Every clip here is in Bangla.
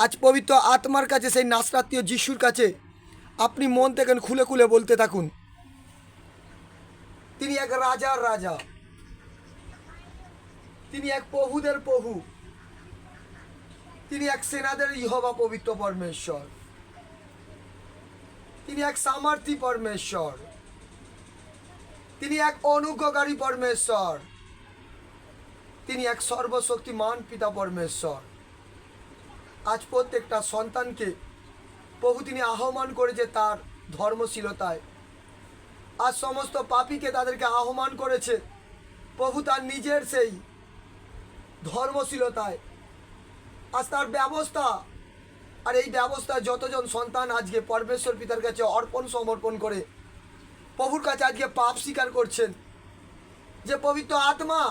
আজ পবিত্র আত্মার কাছে, সেই নাসরাত্মীয় যিশুর কাছে আপনি মন থেকে খুলে খুলে বলতে থাকুন। তিনি এক রাজার রাজা। তিনি এক প্রভুদের প্রভু। তিনি এক সেনাদের ইহবা পবিত্র পরমেশ্বর। তিনি এক সামর্থী পরমেশ্বর। তিনি এক অনুগ্রহকারী পরমেশ্বর। তিনি এক সর্বশক্তিমান পিতা পরমেশ্বর। আজ প্রত্যেকটা সন্তানকে প্রভু তিনি আহ্বান করেছে তার ধর্মশীলতায়। আজ সমস্ত পাপীকে তাদেরকে আহ্বান করেছে, প্রভু তার নিজের সেই ধর্মশীলতায়। আজ তার ব্যবস্থা, আর এই ব্যবস্থা যতজন সন্তান আজকে পরমেশ্বর পিতার কাছে অর্পণ সমর্পণ করে, প্রভুর কাছে আজকে পাপ স্বীকার করছেন, যে পবিত্র আত্মা,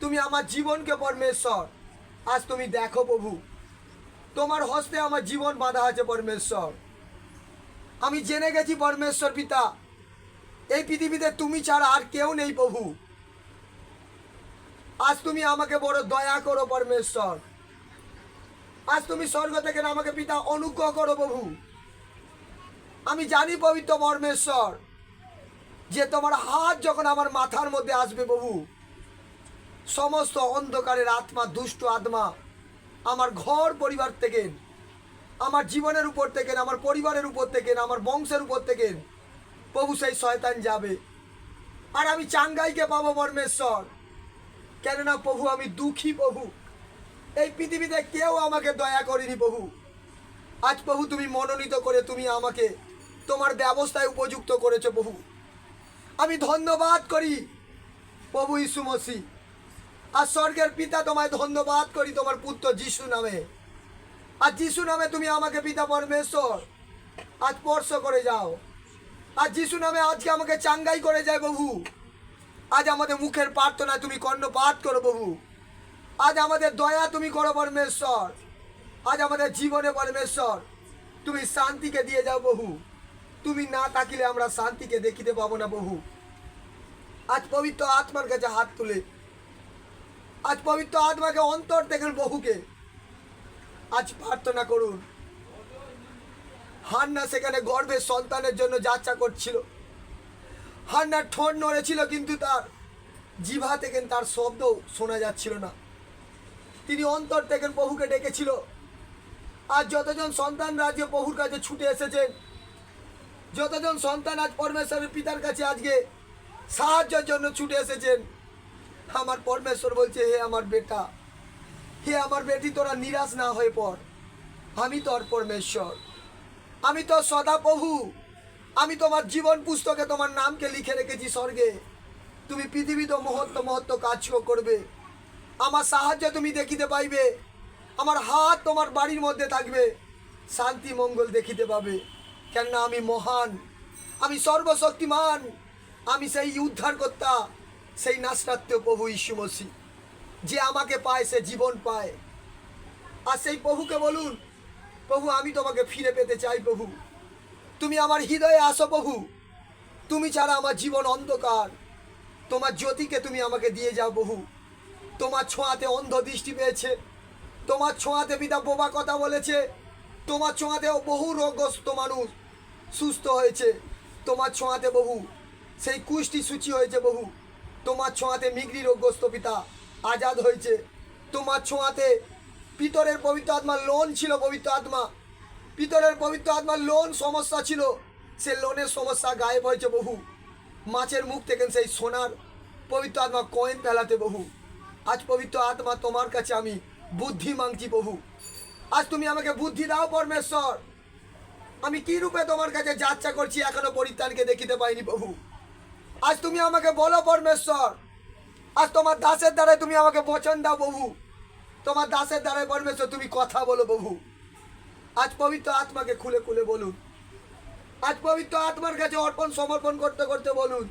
তুমি আমার জীবনকে পরমেশ্বর, আজ তুমি দেখো প্রভু। তোমার হস্তে আমার জীবন বাঁধা আছে পরমেশ্বর। আমি জেনে গেছি পরমেশ্বর পিতা, এই পৃথিবীতে তুমি ছাড়া আর কেউ নেই প্রভু। আজ তুমি আমাকে বড় দয়া করো পরমেশ্বর। আজ তুমি স্বর্গ থেকে আমাকে পিতা অনুগ্রহ করো প্রভু। আমি জানি পবিত্র পরমেশ্বর, যে তোমার হাত যখন আমার মাথার মধ্যে আসবে প্রভু, সমস্ত অন্ধকারের আত্মা, দুষ্ট আত্মা আমার ঘর পরিবার থেকে আমার জীবনের উপর থেকে আমার পরিবারের উপর থেকে আমার বংশের উপর থেকে প্রভু সেই শয়তান যাবে। আর আমি চাঙ্গাইকে পাবো পরমেশ্বর। কেননা প্রভু, আমি দুঃখী প্রভু। এই পৃথিবীতে কেউ আমাকে দয়া করেনি প্রভু। আজ প্রভু, তুমি মনোনীত করে তুমি আমাকে তোমার ব্যবস্থায় উপযুক্ত করেছ প্রভু। আমি ধন্যবাদ করি প্রভু ইসু মসি আর স্বর্গের পিতা তোমায় ধন্যবাদ করি তোমার পুত্র যিশু নামে। আর যিশু নামে তুমি আমাকে পিতা পরমেশ্বর। আজ স্পর্শ করে যাও। আর যিশু নামে আজকে আমাকে চাঙ্গাই করে যায় প্রভু আজ আমাদের মুখের প্রার্থনা তুমি কর্ণপাত করো প্রভু আজ আমাদের দয়া তুমি করো পরমেশ্বর। আজ আমাদের জীবনে পরমেশ্বর, তুমি শান্তিকে দিয়ে যাও বহু। তুমি না তাকিলে আমরা শান্তিকে দেখিতে পাবো না বহু। আজ পবিত্র আত্মার কাছে হাত তুলে আজ পবিত্র আত্মাকে অন্তর দেখেন বহুকে। আজ প্রার্থনা করুন। হান্না সেখানে গর্ভের সন্তানের জন্য যাত্রা করছিল। হান্নার ঠোঁট নড়েছিল কিন্তু তার জিভা থেকে তার শব্দ শোনা যাচ্ছিল না। তিনি অন্তর থেকে বহুকে ডেকেছিল। আর যতজন সন্তান রাজ্যে বহুর কাছে ছুটে এসেছেন, যতজন সন্তান আজ পরমেশ্বরের পিতার কাছে আজকে সাহায্যের জন্য ছুটে এসেছেন আমার পরমেশ্বর বলছে, হে আমার বেটা, হে আমার বেটি, তোরা নিরাশ না হয়ে পড়। আমি তোর পরমেশ্বর। আমি তো সদা প্রভু। আমি তোমার জীবন পুস্তকে তোমার নামকে লিখে রেখেছি স্বর্গে। তুমি পৃথিবীতে মহত্ব মহত্ব কাজ করবে। আমার সাহায্য তুমি দেখিতে পাইবে। আমার হাত তোমার বাড়ির মধ্যে থাকবে। শান্তি, মঙ্গল দেখিতে পাবে। কেননা আমি মহান। আমি সর্বশক্তিমান। আমি সেই উদ্ধারকর্তা। সেই নাসরাত্য প্রভু মসি যে আমাকে পায় সে জীবন পায়। আর সেই প্রভুকে বলুন, প্রভু, আমি তোমাকে ফিরে পেতে চাই প্রভু। তুমি আমার হৃদয়ে আসো প্রভু। তুমি ছাড়া আমার জীবন অন্ধকার। তোমার জ্যোতিকে তুমি আমাকে দিয়ে যাও বহু তোমার ছোঁয়াতে অন্ধ দৃষ্টি পেয়েছে। তোমার ছোঁয়াতে পিতা বোবা কথা বলেছে। তোমার ছোঁয়াতেও বহু রোগগ্রস্ত মানুষ সুস্থ হয়েছে। তোমার ছোঁয়াতে বহু সেই কুষ্টি সূচি হয়েছে বহু তোমার ছোঁয়াতে মিগরি রোগগ্রস্ত পিতা আজাদ হয়েছে। তোমার ছোঁয়াতে পিতরের পবিত্র আত্মার লোন ছিল, পবিত্র আত্মা। পিতরের পবিত্র আত্মার লোন সমস্যা ছিল। সে লোনের সমস্যা গায়েব হয়েছে বহু। মাছের মুখ থেকে সেই সোনার পবিত্র আত্মা কয়েন ফেলাতে বহু। আজ পবিত্র আত্মা তোমার কাছে আমি বুদ্ধি মাংছি প্রভু আজ তুমি আমাকে বুদ্ধি দাও পরমেশ্বর। আমি কি রূপে তোমার কাছে যাত্রা করছি এখনও পরিত্রাণকে দেখিতে পাইনি প্রভু আজ তুমি আমাকে বলো পরমেশ্বর। আজ তোমার দাসের দ্বারাই তুমি আমাকে বচন দাও প্রভু। তোমার দাসের দ্বারাই পরমেশ্বর, তুমি কথা বলো প্রভু। আজ পবিত্র আত্মাকে খুলে খুলে বলুন। আজ পবিত্র আত্মার কাছে অর্পণ, সমর্পণ করতে করতে বলুন।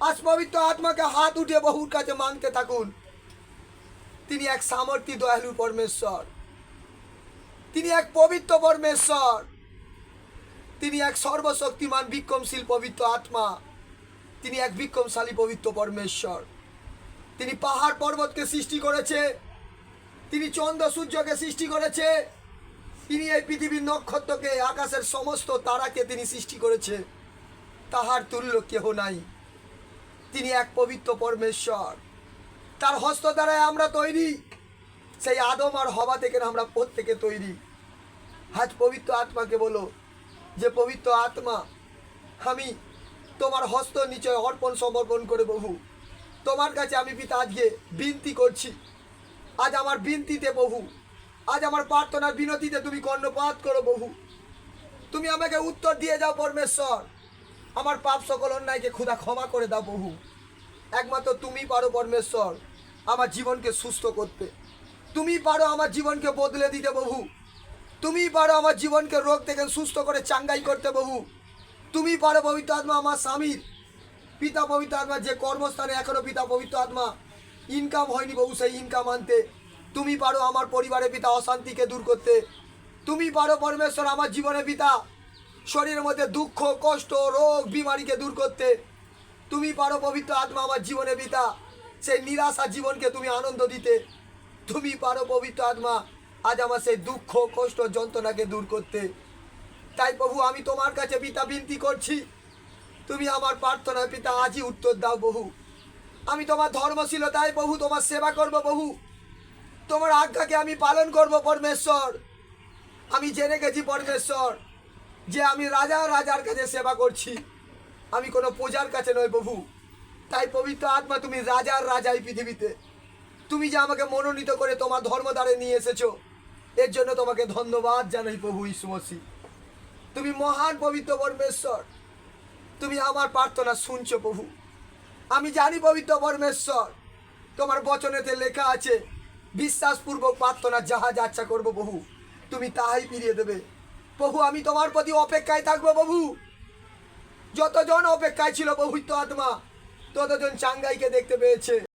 আজ পবিত্র আত্মাকে হাত উঠে বহুর কাছে মানতে থাকুন। তিনি এক সামর্থ্য দয়ালু পরমেশ্বর। তিনি এক পবিত্র পরমেশ্বর। তিনি এক সর্বশক্তিমান, বিক্রমশীল পবিত্র আত্মা। তিনি এক বিক্রমশালী পবিত্র পরমেশ্বর। তিনি পাহাড় পর্বতকে সৃষ্টি করেছে, তিনি চন্দ্র সূর্যকে সৃষ্টি করেছে, তিনি এই পৃথিবীর নক্ষত্রকে, আকাশের সমস্ত তারাকে তিনি সৃষ্টি করেছে। তাহার তুল্য কেহ নাই। তিনি এক পবিত্র পরমেশ্বর। তার হস্ত দ্বারায় আমরা তৈরি। সেই আদম আর হবা থেকে আমরা প্রত্যেকে তৈরি। আজ পবিত্র আত্মাকে বলো যে, পবিত্র আত্মা, আমি তোমার হস্ত নিচয় অর্পণ সমর্পণ করে বহু। তোমার কাছে আমি পিতা আজকে বিনতি করছি। আজ আমার বিনতিতে বহু। আজ আমার প্রার্থনার বিনতিতে তুমি কর্ণপাত করো বহু। তুমি আমাকে উত্তর দিয়ে যাও পরমেশ্বর। আমার পাপ সকল অন্যায়কে ক্ষুধা ক্ষমা করে দাও বহু। একমাত্র তুমি পারো পরমেশ্বর আমার জীবনকে সুস্থ করতে। তুমি পারো আমার জীবনকে বদলে দিতে বহু। তুমি পারো আমার জীবনকে রোগ থেকে সুস্থ করে চাঙ্গাই করতে বহু। তুমি পারো পবিত্র আত্মা আমার স্বামীর। পিতা পবিত্র আত্মা যে কর্মস্থানে এখনও পিতা পবিত্র আত্মা ইনকাম হয়নি বহু সেই ইনকাম আনতে। তুমি পারো আমার পরিবারের পিতা অশান্তিকে দূর করতে। তুমি পারো পরমেশ্বর আমার জীবনে পিতা শরীরের মধ্যে দুঃখ, কষ্ট, রোগ, বিমারিকে দূর করতে। তুমি পারো পবিত্র আত্মা আমার জীবনে পিতা সেই নিরাশা জীবনকে তুমি আনন্দ দিতে। তুমি পারো পবিত্র আত্মা আজ আমার সেই দুঃখ, কষ্ট, যন্ত্রণাকে দূর করতে। তাই প্রভু, আমি তোমার কাছে পিতা বিনতি করছি। তুমি আমার প্রার্থনায় পিতা আজই উত্তর দাও বহু আমি তোমার ধর্মশীলতায় বহু তোমার সেবা করব বহু তোমার আজ্ঞাকে আমি পালন করব পরমেশ্বর। আমি জেনে গেছি পরমেশ্বর, যে আমি রাজা রাজার কাছে সেবা করছি। আমি কোনো প্রজার কাছে নয় প্রভু। তাই পবিত্র আত্মা, তুমি রাজার রাজাই পৃথিবীতে। তুমি যে আমাকে মনোনীত করে তোমার ধর্মদ্বারে নিয়ে এসেছ, এর জন্য তোমাকে ধন্যবাদ জানাই প্রভু ইসমসি তুমি মহান পবিত্র পরমেশ্বর। তুমি আমার প্রার্থনা শুনছো প্রভু। আমি জানি পবিত্র পরমেশ্বর। তোমার বচনেতে লেখা আছে, বিশ্বাসপূর্বক প্রার্থনা যাহা যাচ্ছা করব বহু তুমি তাহাই ফিরিয়ে দেবে। প্রভু, আমি তোমার প্রতি অপেক্ষায় থাকব প্রভু। যতজন অপেক্ষায় ছিল পবিত্র আত্মা, ততজন চাঙ্গাইকে দেখতে পেয়েছে।